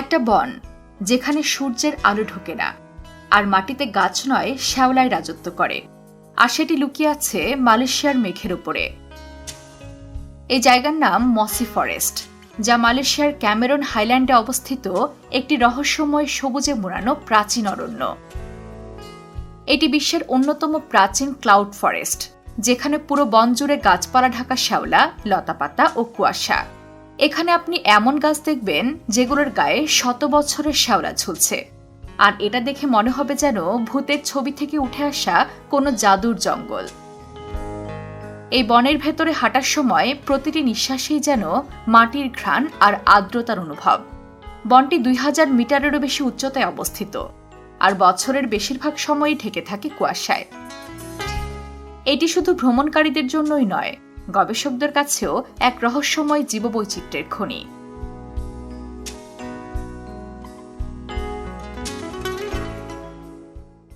একটা বন, যেখানে সূর্যের আলো ঢোকে না, আর মাটিতে গাছ নয় শ্যাওলায় রাজত্ব করে। আর সেটি লুকিয়ে আছে মালয়েশিয়ার মেঘের উপরে। এই জায়গার নাম মসি ফরেস্ট, যা মালয়েশিয়ার ক্যামেরন হাইল্যান্ডে অবস্থিত একটি রহস্যময় সবুজে মোড়ানো প্রাচীন অরণ্য। এটি বিশ্বের অন্যতম প্রাচীন ক্লাউড ফরেস্ট, যেখানে পুরো বন জুড়ে গাছপালা ঢাকা শ্যাওলা, লতাপাতা ও কুয়াশা। এখানে আপনি এমন গাছ দেখবেন যেগুলোর গায়ে শত বছরের শ্যাওলা ঝুলছে। আর এটা দেখে মনে হবে যেন ভূতের ছবি থেকে উঠে আসা কোনো জাদুর জঙ্গল। এই বনের ভেতরে হাঁটার সময় প্রতিটি নিঃশ্বাসেই যেন মাটির ঘ্রাণ আর আর্দ্রতার অনুভব। বনটি দুই হাজার মিটারেরও বেশি উচ্চতায় অবস্থিত, আর বছরের বেশিরভাগ সময়ই ঢেকে থাকে কুয়াশায়। এটি শুধু ভ্রমণকারীদের জন্যই নয় গবেষকদের কাছেও এক রহস্যময় জীববৈচিত্র্যের খনি।